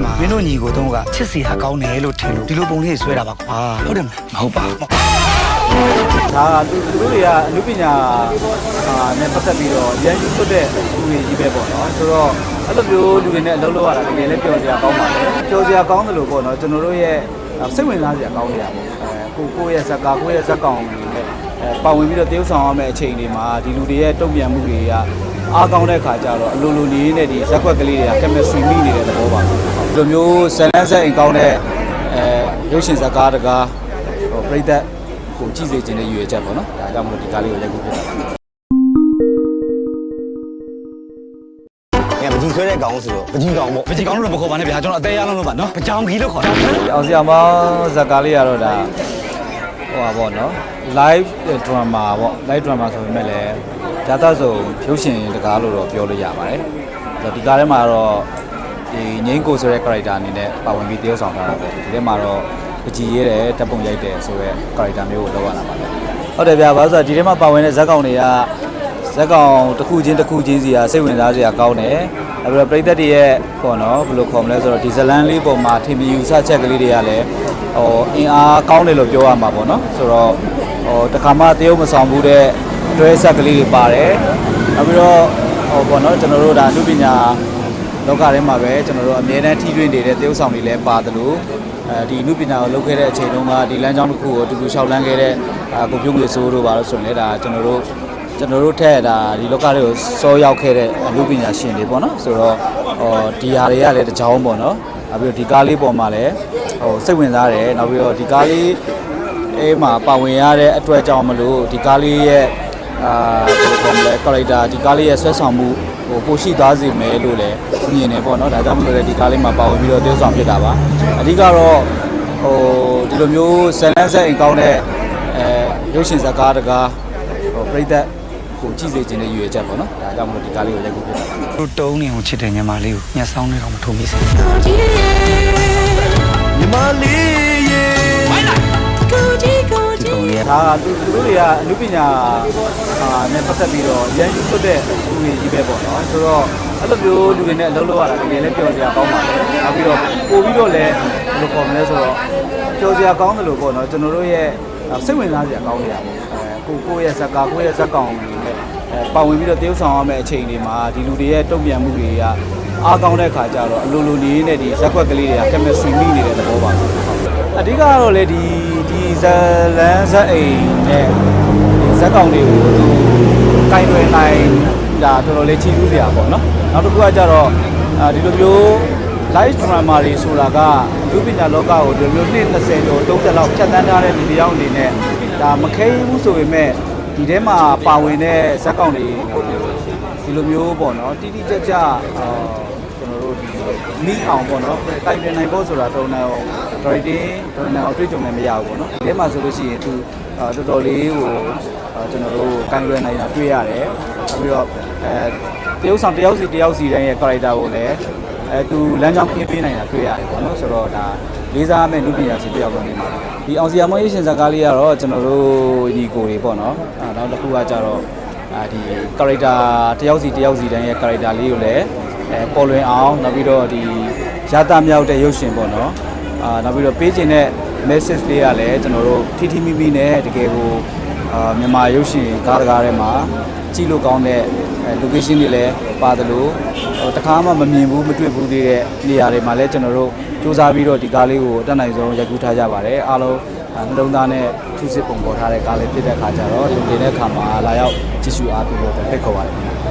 က်မှာမင်းတို့ညီကိုတုံးကချစ်စီဟာကောင်းတယ်လို့ထင်လို့ဒီလိုပုံလေးဆွဲတာပါကွာဟုတ်တယ်မလားမဟုတ်ပါဘူးဒါကသူသူတို့တွေကအမှုပညာအာနဲ့ပတ်သက်ပြီးတော့ရန်ယူသွတ်တဲ့လူတွေကြီးပဲပေါ့နော်ဆိုတော့အဲ့လိုမျိုးလူတွေနဲ့အလုပ်လုပ်ရတာတကယ်လည်းပျော်စရာကောင်းပါတယ်ပျော်စရာကောင်းတယ်လို့ပေါ့နော်ကျွန်တော်တို့ရဲ့စိတ်ဝင်စားစရာကောင်းနေရပေါ့အဲကိုကိုယ့်ရဲ့ဇက်ကာကိုယ့်ရဲ့ဇက်ကောင်တွေနဲ့အဲပါဝင်ပြီးတော့တရုပ်ဆောင်ရမယ့်အချိန်တွေမှာဒီလူတွေရဲ့တုံ့ပြန်မှုတွေက အားကောင်းတဲ့ခါကျတော့အလိုလိုနေနေတဲ့ဒီဇက်ကွက်ကလေးတွေက chemistry မိနေတဲ့သဘောပါဒီလိုမျိုးဇလန်းဆက်အိမ်ကောင်းတဲ့အဲရုပ်ရှင်ဇက်ကားတကားဟိုပြိသက်ကိုကြည့်စေခြင်းနဲ့ရည်ရွယ်ချက်ပေါ့နော်ဒါကြောင့်မလို့ဒီကားလေးကိုရိုက်ဖို့ဖြစ်တာပါငါမကြီးဆွဲတဲ့ကောင်ဆိုတော့မကြီးကောင်ပေါ့မကြည့်ကောင်းလို့တော့မခေါ်ပါနဲ့ဗျာကျွန်တော်အသေးရအောင်လို့ပါနော်ပကြောင်ခီလို့ခေါ်တာအောင်စီအောင်မောင်းဇာကားလေးကတော့ဒါဟိုပါပေါ့နော် live drama ပေါ့ live drama ဆိုပေမဲ့လည်း ဇာတ်ဆိုရုပ်ရှင်တကားလို့တော့ပြောလို့ရပါတယ်။ဒါဒီကားထဲမှာတော့ဒီငိမ့်ကိုဆိုတဲ့ character အနေနဲ့ပါဝင်ပြီးတရုပ်ဆောင်ထားတာပေါ့ဒီထဲမှာတော့ပကြီးရဲတယ်တပ်ပုံရိုက်တယ်ဆိုတော့ character မျိုးကိုလောက်ရတာပါလေ။ဟုတ်တယ်ဗျာဘာလို့ဆိုတော့ဒီထဲမှာပါဝင်တဲ့ဇက်ကောင်တွေကဇက်ကောင်တစ်ခုချင်းတစ်ခုချင်းစီကစိတ်ဝင်စားစရာကောင်းတယ်။အဲ့တော့ပရိသတ်တွေရဲ့ပေါ့နော်ဘယ်လိုခေါ်မလဲဆိုတော့ဒီဇလန်လေးပေါ်မှာထင်မြင်ယူဆချက်ကလေးတွေကလည်းဟိုအင်အားကောင်းတယ်လို့ပြောရမှာပေါ့နော်။ဆိုတော့ဟိုတခါမှတရုပ်မဆောင်ဘူးတဲ့ တွဲဆက်ကလေးတွေပါတယ်။နောက်ပြီးတော့ဟိုပေါ့နော်ကျွန်တော်တို့ဒါအမှုပညာလောကထဲမှာပဲကျွန်တော်တို့အမြဲတမ်းထိတွေ့နေတဲ့တရုပ်ဆောင်တွေလည်းပါတယ်လို့အဲဒီအမှုပညာကိုလုပ်ခဲ့တဲ့အချိန်တုန်းကဒီလမ်းကြောင်းတစ်ခုကိုအတူတူလျှောက်လန်းခဲ့တဲ့အာကိုပြုံးငွေစိုးတို့ပါလို့ဆိုရင်လည်းဒါကျွန်တော်တို့ကျွန်တော်တို့ထက်ဒါဒီလောကတွေကိုစောရောက်ခဲ့တဲ့အမှုပညာရှင်တွေပေါ့နော်ဆိုတော့ဟောဒီဟာတွေကလည်းတစ်ကြောင်းပေါ့နော်နောက်ပြီးတော့ဒီကားလေးပေါ်မှာလည်းဟိုစိတ်ဝင်စားတယ်နောက်ပြီးတော့ဒီကားလေးအဲမှာပါဝင်ရတဲ့အတွက်ကြောင့်မလို့ဒီကားလေးရဲ့ အာဘယ်လိုခေါ်မလဲ character ဒီကားလေးရဲ့ဆွဲဆောင်မှုဟိုပိုရှိသွားစေမယ်လို့လည်းမြင်နေပေါ့နော်ဒါကြောင့်မလို့လည်းဒီကားလေးမှာပါဝင်ပြီးတော့တည်ဆောင်ဖြစ်တာပါအဓိကတော့ဟိုဒီလိုမျိုးဇလန်းဆက်အိမ်ကောင်းတဲ့အဲရုပ်ရှင်ဇာတ်ကားတကားဟိုပြိသက်ကိုကြည့်စေခြင်းနဲ့ရည်ရွယ်ချက်ပေါ့နော်ဒါကြောင့်မလို့ဒီကားလေးကိုရိုက်ဖို့ဖြစ်တာပါတို့တုံးနေအောင်ချစ်တဲ့ညီမလေးကိုညှက်ဆောင်နေတော့မထုံမိစေညီမလေးရေဒီပုံလေးက ဒါကသူသူတို့တွေကအမှုပညာအာနဲ့ပတ်သက်ပြီးတော့ရန်ယူသွတ်တဲ့လူတွေကြီးပဲပေါ့နော်ဆိုတော့အဲ့လိုမျိုးလူတွေနဲ့အလုပ်လုပ်ရတာတကယ်လည်းပျော်စရာကောင်းပါတယ်နောက်ပြီးတော့ပို့ပြီးတော့လည်းဘယ်လိုခေါ်မလဲဆိုတော့ပျော်စရာကောင်းတယ်လို့ပေါ့နော်ကျွန်တော်တို့ရဲ့စိတ်ဝင်စားစရာကောင်းနေရပေါ့အဲကိုကိုယ့်ရဲ့ဇက်ကာကိုယ့်ရဲ့ဇက်ကောင်တွေနဲ့အဲပါဝင်ပြီးတော့တရုပ်ဆောင်ရမယ့်အချိန်တွေမှာဒီလူတွေရဲ့တုံ့ပြန်မှုတွေကအားကောင်းတဲ့ခါကျတော့အလိုလိုနေနေတဲ့ဒီဇက်ကွက်ကလေးတွေက chemistry မိနေတဲ့သဘောပါဟုတ်အဓိကကတော့လေဒီဒီ ဇလန်းဇက်အိမ်နဲ့ဇက်ကောင်တွေကိုသူကင်တွယ်နိုင်ဒါတော်တော်လေးချီးကျူးစရာပေါ့နော်နောက်တစ်ခုကကျတော့အာဒီလိုမျိုး live drama တွေဆိုတာကလူပညာလောကကိုဒီလိုမျိုးနှစ်20ကျော်30လောက်ဖြတ်သန်းထားတဲ့ဒီတယောက်အနေနဲ့ဒါမခဲဘူးဆိုပေမဲ့ဒီထဲမှာပါဝင်တဲ့ဇက်ကောင်တွေဒီလိုမျိုးပေါ့နော်တိတိကျကျအာကျွ န်တော်တို့ဒီမိအောင်ပေါ့နော်တိုင်ပင်နိုင်ဖို့ဆိုတာတော့တော့ writing တော့တော့အတွေ့အကြုံလည်းမရဘူးပေါ့နော်ဒီထဲမှာဆိုလို့ရှိရင်သူအာတော်တော်လေးကိုအာကျွန်တော်တို့ကန်လွယ်နိုင်တာတွေ့ရတယ်နောက်ပြီးတော့အဲတရုပ်ဆောင်တယောက်စီတယောက်စီတိုင်းရဲ့ character ကိုလည်းအဲသူလမ်းကြောင်းပြင်းပြနိုင်တာတွေ့ရတယ်ပေါ့နော်ဆိုတော့ဒါလေးစားမဲ့လူပညာရှင်တယောက်ကနေမှာဒီအောင်စီယာမောရေးရှင်ဇာကားလေးကတော့ကျွန်တော်တို့ဒီကိုတွေပေါ့နော်အဲနောက်တစ်ခုကကြတော့အာဒီ character တယောက်စီတယောက်စီတိုင်းရဲ့ character လေးကိုလည်း အဲပေါ်လွင်အောင်နောက်ပြီးတော့ဒီရတာမြောက်တဲ့ရုပ်ရှင်ပေါ့နော်အာနောက်ပြီးတော့ပေးခြင်းတဲ့ message လေးကလည်းကျွန်တော်တို့ထိထိမိမိနဲ့တကယ်ကိုအာမြန်မာရုပ်ရှင်ကားတကားထဲမှာကြည့်လို့ကောင်းတဲ့အဲ location တွေလည်းပါတယ်လို့ဟိုတခါမှမမြင်ဘူးမတွေ့ဘူးသေးတဲ့နေရာတွေမှာလည်းကျွန်တော်တို့စူးစမ်းပြီးတော့ဒီကားလေးကိုအတက်နိုင်ဆုံးရိုက်ကူးထားကြပါတယ်အားလုံးအဲနှလုံးသားနဲ့ထုစစ်ပုံပေါ်ထားတဲ့ကားလေးဖြစ်တဲ့အခါကျတော့လူတွေတဲ့အခါမှာလာရောက်ကြည့်ရှုအားပေးဖို့ဖိတ်ခေါ်ပါတယ်